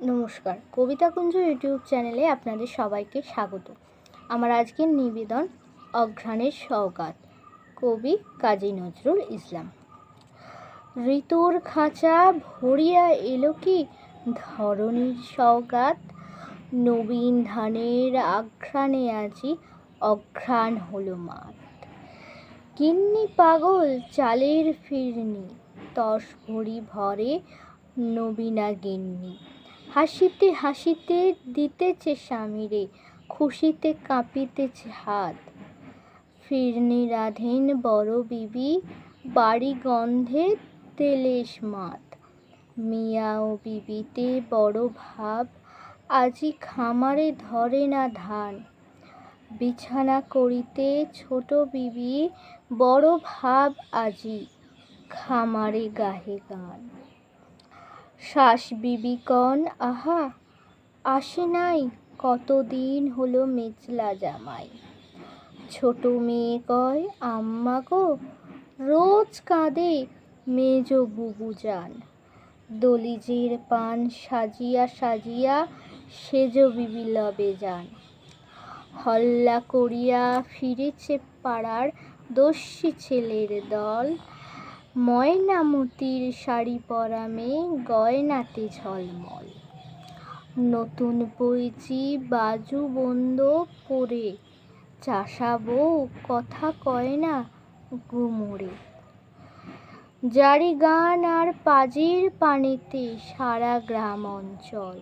নমস্কার। কবিতা কুঞ্জ ইউটিউব চ্যানেলে আপনাদের সবাইকে স্বাগত। আমার আজকের নিবেদন অঘ্রাণের সওগাত, কবি কাজী নজরুল ইসলাম। ঋতুর খাঁচা ভরিয়া এলো কি ধরণীর সওগাত? নবীন ধানের আঘ্রাণে আজি অঘ্রাণ হলো মাত গিন্নি পাগল চালের ফিরনি, তস ভরি ভরে নবীনা গিন্নি। হাসিতে হাসিতে দিতেছে স্বামীরে, খুশিতে কাঁপিতেছে হাত। ফিরনি রাধেন বড় বিবি, বাড়ি গন্ধে তেলেশ মাত। মিয়া ও বিবিতে বড় ভাব, আজি খামারে ধরে না ধান। বিছানা করিতে ছোট বিবি, বড় ভাব আজি খামারে গাহে গান। শ্বাস বিবিকন আহা, আসে নাই, কতদিন হলো মেচলা জামাই। ছোট মেয়ে কয়, আম্মা গো, রোজ কাঁদে মেজ বুবু যান দলিজের পান সাজিয়া সাজিয়া সেজ বিবি লবে যান। হল্লা করিয়া ফিরেছে পাড়ার দস্যি ছেলের দল। ময়নামতির শাড়ি পরা মেয়ে গয়নাতে ঝলমল। নতুন পৈচি বাজু বন্ধ করে চাষা বউ কথা কয় না গুমরে। জারি গান আর পাজির পানিতে সারা গ্রাম অঞ্চল।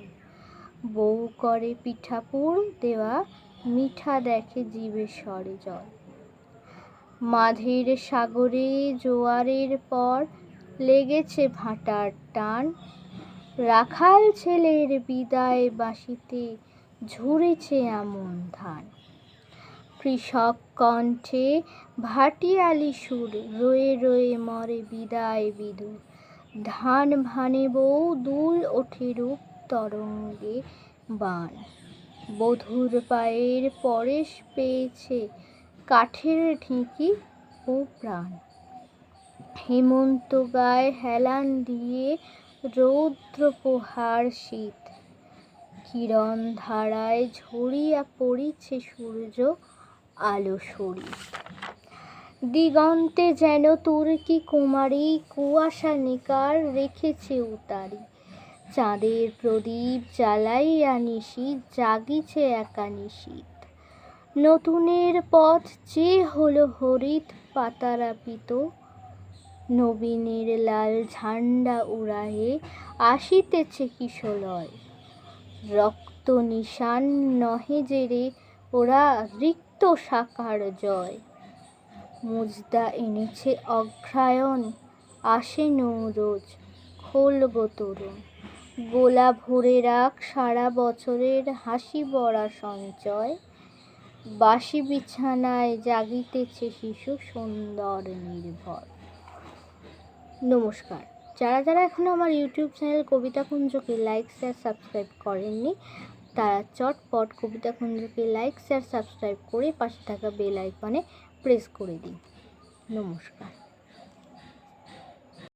বউ করে পিঠাপুর দেওয়া, মিঠা দেখে জীবে সরে জল। মাঝের সাগরে জোয়ারের পর লেগেছে ভাটার টান। রাখাল ছেলের বিদায় বাসিতে ঝরেছে এমন ধান। কৃষক কণ্ঠে ভাটিয়ালি সুর, রয়ে রয়ে মরে বিদায় বিদুর। ধান ভানে বউ, দুল ওঠে রূপ তরঙ্গে বান। বধুর পায়ের পরেশ পেয়েছে কাঠের ঢেঁকি ও প্রাণ। হেমন্ত গায়ে হেলান দিয়ে রৌদ্র পোহার শীত। কিরণ ধারায় ঝরিয়া পড়িছে সূর্য, আলো সরি। দিগন্তে যেন তুর্কি কুমারী কুয়াশা নিকার রেখেছে উতারি। চাঁদের প্রদীপ জ্বালাইয়া নিশি জাগিছে একা নিশীত নতুনের পথ যে হলো হরিত পাতারাপিত। নবীনের লাল ঝান্ডা উড়ায়ে আসিতেছে কিশলয়। রক্ত নিশান নহে জেরে ওরা রিক্ত সাকার জয়। মুজদা এনেছে অঘ্রায়ণ, আসে নৌরোজ খোল গো তরুণ। গোলা ভরে রাখ সারা বছরের হাসি বড়া সঞ্চয়। বাসি বিছানায় জাগিতেছে শিশু সুন্দর নির্ভর। নমস্কার। যারা যারা এখনও আমার ইউটিউব চ্যানেল কবিতা কুঞ্জকে লাইক শেয়ার সাবস্ক্রাইব করেননি, তারা চটপট কবিতা কুঞ্জকে লাইক শেয়ার সাবস্ক্রাইব করে পাশে থাকা বেল আইকনে প্রেস করে দিন। নমস্কার।